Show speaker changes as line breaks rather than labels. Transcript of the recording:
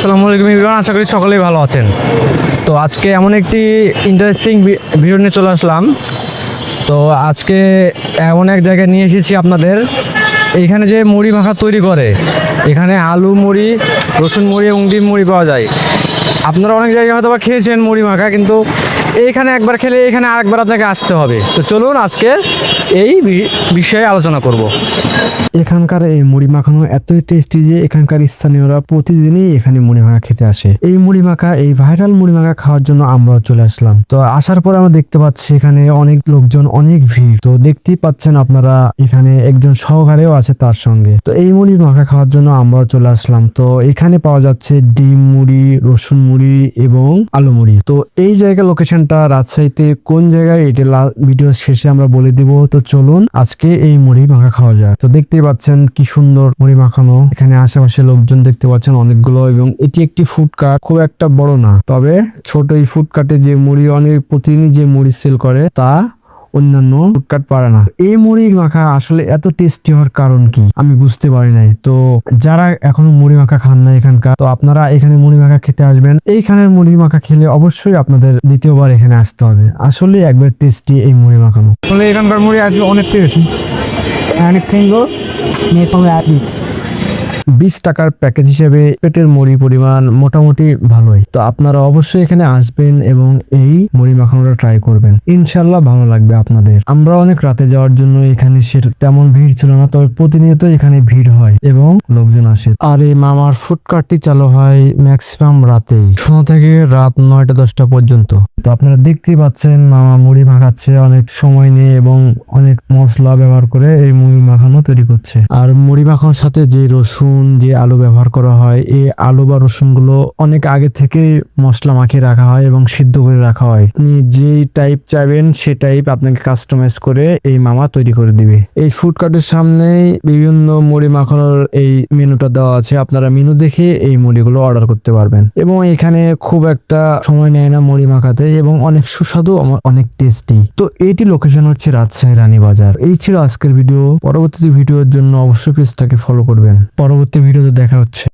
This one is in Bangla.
আসসালামু আলাইকুম ইমরান আশা করি সকলেই ভালো আছেন। তো আজকে এমন একটি ইন্টারেস্টিং ভিডিও নিয়ে চলে আসলাম। তো আজকে এমন এক জায়গায় নিয়ে এসেছি আপনাদের। এখানে যে মুড়ি মাখা তৈরি করে, এখানে আলু মুড়ি, রসুন মুড়ি এবং ডিম মুড়ি পাওয়া যায়। আপনারা অনেক জায়গায় হয়তো বা খেয়েছেন মুড়ি মাখা, কিন্তু এইখানে একবার খেলে এখানে আরেকবার আপনাকে আসতে হবে। তো চলুন আজকে এই বিষয়ে আলোচনা করব।
এখানকার এই মুড়ি মাখানো এতই টেস্টি যে এখানকার স্থানীয়রা প্রতিদিনই এখানে মুড়ি মাখা খেতে আসে। এই মুড়ি মাখা, এই ভাইরাল মুড়ি মাখা খাওয়ার জন্য আমরাও চলে আসলাম। তো আসার পর আমরা দেখতে পাচ্ছি এখানে অনেক লোকজন অনেক ভিড়। তো দেখতেই পাচ্ছেন আপনারা এখানে একজন সহকারেও আছে তার সঙ্গে। তো এই মুড়ি মাখা খাওয়ার জন্য আমরাও চলে আসলাম। তো এখানে পাওয়া যাচ্ছে ডিম মুড়ি, রসুন মুড়ি এবং আলু মুড়ি। তো এই জায়গা লোকেশনটা রাজশাহীতে কোন জায়গায়, এটা ভিডিও শেষে আমরা বলে দিব। তো চলুন আজকে এই মুড়ি মাখা খাওয়া যায় তো দেখতে পাচ্ছেন কি সুন্দর মুড়ি মাখানো। এখানে আশেপাশে লোকজন দেখতে পাচ্ছেন অনেকগুলো এবং এটি একটি ফুডকার্ট খুব একটা বড় না। তবে ছোট এই ফুডকার্টে যে মুড়ি, অনেক প্রতিদিনই যে মুড়ি সেল করে, তা অন্যান্য ফুডকার্ট পারে না। এই মুড়ি মাখা আসলে এত টেস্টি হওয়ার কারণ কি? আমি বুঝতে পারি নাই। তো যারা এখনও মুড়ি মাখা খান না এখানকার, তো আপনারা এখানে মুড়ি মাখা খেতে আসবেন। এইখানের মুড়ি মাখা খেলে অবশ্যই আপনাদের দ্বিতীয়বার এখানে আসতে হবে। আসলে একবার টেস্টি এই মুড়ি মাখানো
আসলে এখানকার মুড়ি আসলে অনেক টেস্ট
অনেক খেলো বিশ টাকার প্যাকেজ হিসেবে পেটের মুড়ি পরিমাণ মোটামুটি ভালোই। তো আপনারা অবশ্যই এখানে আসবেন এবং এই মুড়ি মাখানোটা ট্রাই করবেন। ইনশাল্লাহ ভালো লাগবে আপনাদের। আমরা অনেক রাতে যাওয়ার জন্য এখানে সে তেমন ভিড় ছিল না, তবে প্রতিনিয়ত এখানে ভিড় হয় এবং লোকজন আসে। আর এই মামার ফুডকার্টটি চালু হয় ম্যাক্সিমাম রাতেই। সন্ধ্যা থেকে রাত নয়টা দশটা পর্যন্ত। তো আপনারা দেখতেই পাচ্ছেন মামা মুড়ি মাখাচ্ছে, অনেক সময় নিয়ে এবং অনেক মশলা ব্যবহার করে এই মুড়ি মাখানো তৈরি করছে। আর মুড়ি মাখানোর সাথে যে রসুন যে আলু ব্যবহার করা হয়, এই আলু বা রসুনগুলো অনেক আগে থেকে মশলা মাখিয়ে রাখা হয় এবং সিদ্ধ করে রাখা হয়। আপনি যেই টাইপ চাইবেন, সে টাইপ আপনাকে কাস্টমাইজ করে এই মামা তৈরি করে দিবে। এই ফুড কার্টের সামনেই বিভিন্ন মুড়ি মাখানোর এই মেনুটা দেওয়া আছে। আপনারা মেনু দেখে এই মুড়িগুলো অর্ডার করতে পারবেন। এবং এখানে খুব একটা সময় নেয় না মুড়ি মাখাতে এবং অনেক সুস্বাদু অনেক টেস্টি তো এইটি লোকেশন হচ্ছে রাজশাহী রানীবাজার। এই ছিল আজকের ভিডিও পরবর্তী ভিডিওর জন্য অবশ্যই পেজটাকে ফলো করবেন। পরবর্তী ভিডিওতে দেখা হচ্ছে।